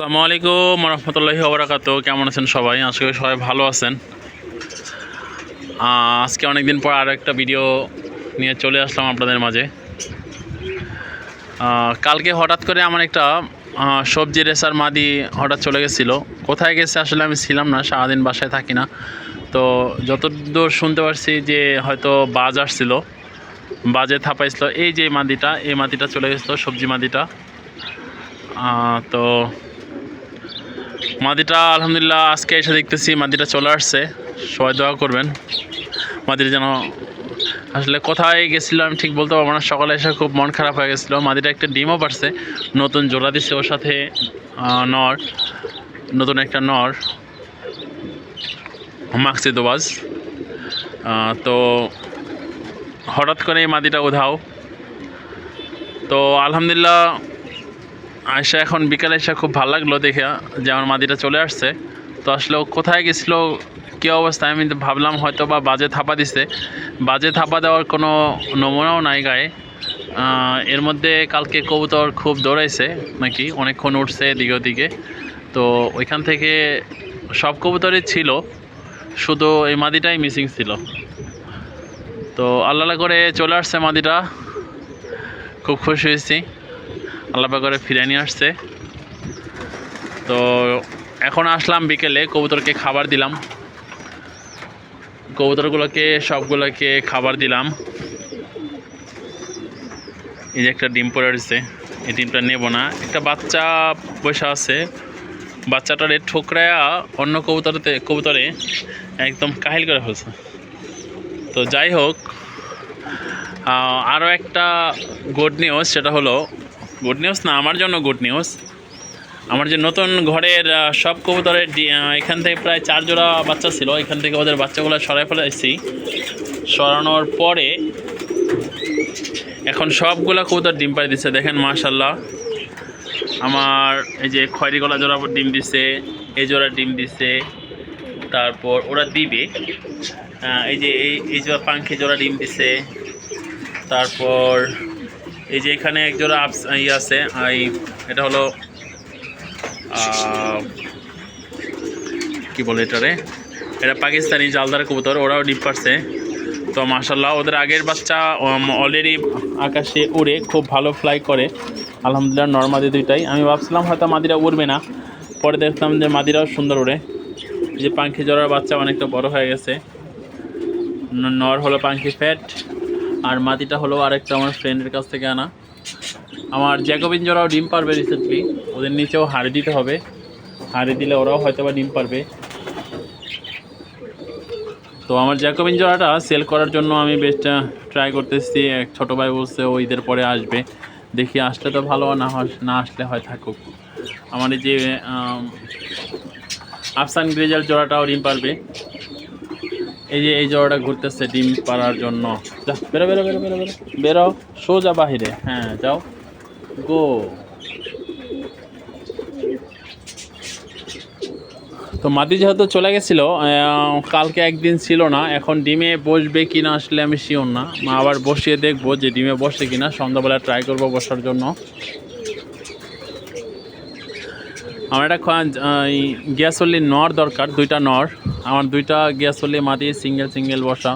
আসসালামু আলাইকুম রহমতুল্লাহি ওবরাকাত কেমন আছেন সবাই? আজকে সবাই ভালো আছেন। আজকে অনেক দিন পর আরও একটা ভিডিও নিয়ে চলে আসলাম আপনাদের মাঝে। কালকে হঠাৎ করে আমার একটা সবজি রেসার মাদি হঠাৎ চলে গেছিল। কোথায় গেছে আসলে আমি ছিলাম না, সারাদিন বাসায় থাকি না। তো যতদূর শুনতে পারছি যে হয়তো বাজ আসছিল, বাজে থাপাইছিল, এই যে মাদিটা, এই মাদিটা চলে গেছিল, সবজি মাদিটা। তো মাদিটা, আলহামদুলিল্লাহ, আজকে এসে দেখতেছি মাদিটা চলে আসছে। সবাই দোয়া করবেন। মাদিটা যেন আসলে কোথায় গেছিল আমি ঠিক বলতে পারব না। সকালে এসে খুব মন খারাপ হয়ে গেছিল। মাদিটা একটা ডিমও পারছে। নতুন জোড়া দিচ্ছে ওর সাথে নর। নতুন একটা নর। মাকসি দোবাজ। তো হঠাৎ করে এই মাদিটা উধাও। তো আলহামদুলিল্লাহ আয়সা এখন বিকালে এসে খুব ভালো লাগল দেখে যে আমার মাদিটা চলে আসছে। তো আসলে কোথায় গেছিল, কী অবস্থায় আমি ভাবলাম হয়তো বা বাজে থাপা দিছে। বাজে থাপা দেওয়ার কোনো নমুনাও নাই গায়ে। এর মধ্যে কালকে কবুতর খুব দৌড়াইছে নাকি, অনেকক্ষণ উঠছে দিকে ওদিকে। তো ওইখান থেকে সব কবুতরই ছিল, শুধু এই মাদিটাই মিসিং ছিল। তো আল্লাহ করে চলে আসছে মাদিটা। খুব খুশি হয়েছি। আল্লাপা করে ফিরে নিয়ে আসছে। তো এখন আসলাম বিকেলে, কবুতরকে খাবার দিলাম। কবুতরগুলোকে, সবগুলোকে খাবার দিলাম। এই যে একটা ডিম পড়ে রয়েছে, এই ডিমটা নেব না। একটা বাচ্চা বসে আছে। বাচ্চাটারে ঠোকরায়া অন্য কবুতরতে, কবুতরে একদম কাহিল করে ফেলছে। তো যাই হোক আরও একটা গুড নিউজ সেটা হলো গুড নিউজ? না, আমার জন্য গুড নিউজ। আমার যে নতুন ঘরের সব কবুতরের এখান থেকে প্রায় চার জোড়া বাচ্চা ছিল। এখান থেকে ওদের বাচ্চাগুলো সরাই ফেলে এসেছি সরানোর পরে এখন সবগুলা কবুতর ডিম পাড়ি দিচ্ছে। দেখেন মাশাল্লাহ আমার এই যে খয়রি গলা জোড়া ডিম দিছে, এই জোড়া ডিম দিছে, তারপর ওরা দিবে। এই যে এই এই জোড়া পাঙ্খি জোড়া ডিম দিছে, তারপর এই যে এখানে এক জোড়া আপস ই আছে এই এটা হলো কি বলে এটারে? এটা পাকিস্তানি জালদার কবুতর, ওরাও ডিপ পারছে। তো মাসাল্লাহ ওদের আগের বাচ্চা অলরেডি আকাশে উড়ে, খুব ভালো ফ্লাই করে। আলহামদুলিল্লাহ নর্মাদি দুইটাই। আমি ভাবছিলাম হয়তো মাদিরা উড়বে না। পরে দেখলাম যে মাদিরাও সুন্দর উড়ে। যে পাখি জোড়ার বাচ্চা অনেকটা বড় হয়ে গেছে। নর হলো পাখি ফ্যাট আর মাটিটা হলো আরেকটা আমার ফ্রেন্ডের কাছ থেকে আনা। আমার জ্যাকোবিন জোড়াও ডিম পারবে রিসেন্টলি ওদের নিচেও হাড়ি দিতে হবে। হাড়ি দিলে ওরাও হয়তো বা ডিম পারবে। তো আমার জ্যাকোবিন জোড়াটা সেল করার জন্য আমি বেশ ট্রাই করতেছি। এক ছোটো ভাই বলছে ও ঈদের পরে আসবে। দেখি আসলে তো ভালো না না আসলে হয় থাকুক। আমার এই যে আফসান গ্রেজাল জোড়াটাও ডিম পারবে। এই যে এই জোড়াটা ঘুরতেছে ডিম পাড়ার জন্য। যা, বেরো বেরো বেরো বেরো বেরো বেরো, সোজা বাহিরে। হ্যাঁ যাও। গো। তো মাদি যেহেতু চলে গেছিল কালকে একদিন ছিল না, এখন ডিমে বসবে কি না আসলে আমি শিওর না। মা আবার বসিয়ে দেখব যে ডিমে বসে কি না সন্ধ্যাবেলা ট্রাই করব বসার জন্য। আমার একটা গ্যাস গ্যাসলি নর দরকার, দুইটা নর। আমার দুইটা গ্যাসলি মাদি সিঙ্গেল সিঙ্গেল বসা।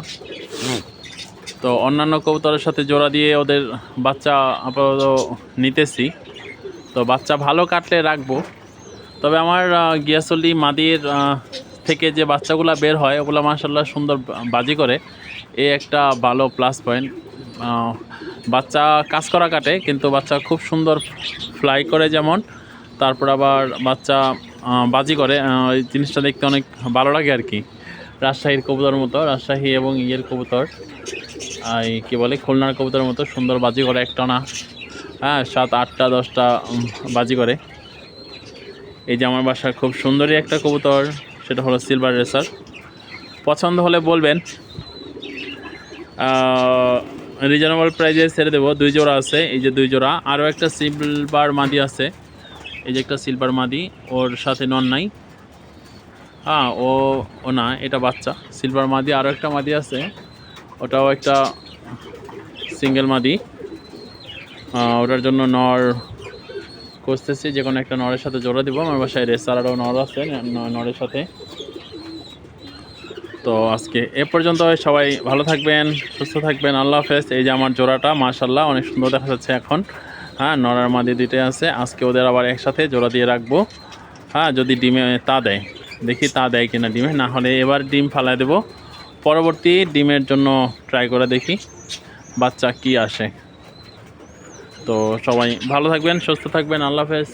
তো অন্যান্য কবুতরের সাথে জোড়া দিয়ে ওদের বাচ্চা আপাতত নিতেছি। তো বাচ্চা ভালো কাটলে রাখব। তবে আমার গিয়াসলি মাদির থেকে যে বাচ্চাগুলো বের হয় ওগুলো মাসাল্লাহ সুন্দর বাজি করে। এই একটা ভালো প্লাস পয়েন্ট বাচ্চা কাজ করা কাটে কিন্তু বাচ্চা খুব সুন্দর ফ্লাই করে যেমন। তারপর আবার বাচ্চা বাজি করে। এই জিনিসটা দেখতে অনেক ভালো লাগে আর কি। রাজশাহীর কবুতর মতো, রাজশাহী এবং ইয়ের কবুতর। এই কী বলে, খুলনার কবুতরের মতো সুন্দর বাজি করে একটানা। হ্যাঁ সাত, আটটা, দশটা বাজি করে। এই যে আমার বাসার খুব সুন্দরই একটা কবুতর, সেটা হলো সিলভার রেসার পছন্দ হলে বলবেন। রিজনেবল প্রাইজে ছেড়ে দেবো। দুই জোড়া আছে, এই যে দুই জোড়া। আরও একটা সিলভার মাদি আছে। এই যে একটা সিলভার মাদি, ওর সাথে নন নাই। হ্যাঁ ও ও না, এটা বাচ্চা। সিলভার মাদি আরও একটা মাদি আছে। ওটাও একটা সিঙ্গেল মাদি। ওটার জন্য নর খুঁজতেছি, যে কোনো একটা নরের সাথে জোড়া দিব। আমার বাসায় রেসারারও নর আছে নরের সাথে। তো আজকে এ পর্যন্ত সবাই ভালো থাকবেন, সুস্থ থাকবেন। আল্লাহ হাফেজ। এই যে আমার জোড়াটা মাশাল্লাহ অনেক সুন্দর দেখা যাচ্ছে এখন। হ্যাঁ নড়ার মাদি দুইটাই আছে। আজকে ওদের আবার একসাথে জোড়া দিয়ে রাখব। হ্যাঁ যদি ডিমে তা দেয়। দেখি তা দেয় কিনা ডিমে। না হলে এবার ডিম ফালাই দেবো। পরবর্তী ডিমের জন্য ট্রাই করে দেখি বাচ্চা কি আসে। তো সবাই ভালো থাকবেন, সুস্থ থাকবেন। আল্লাহ হাফেজ।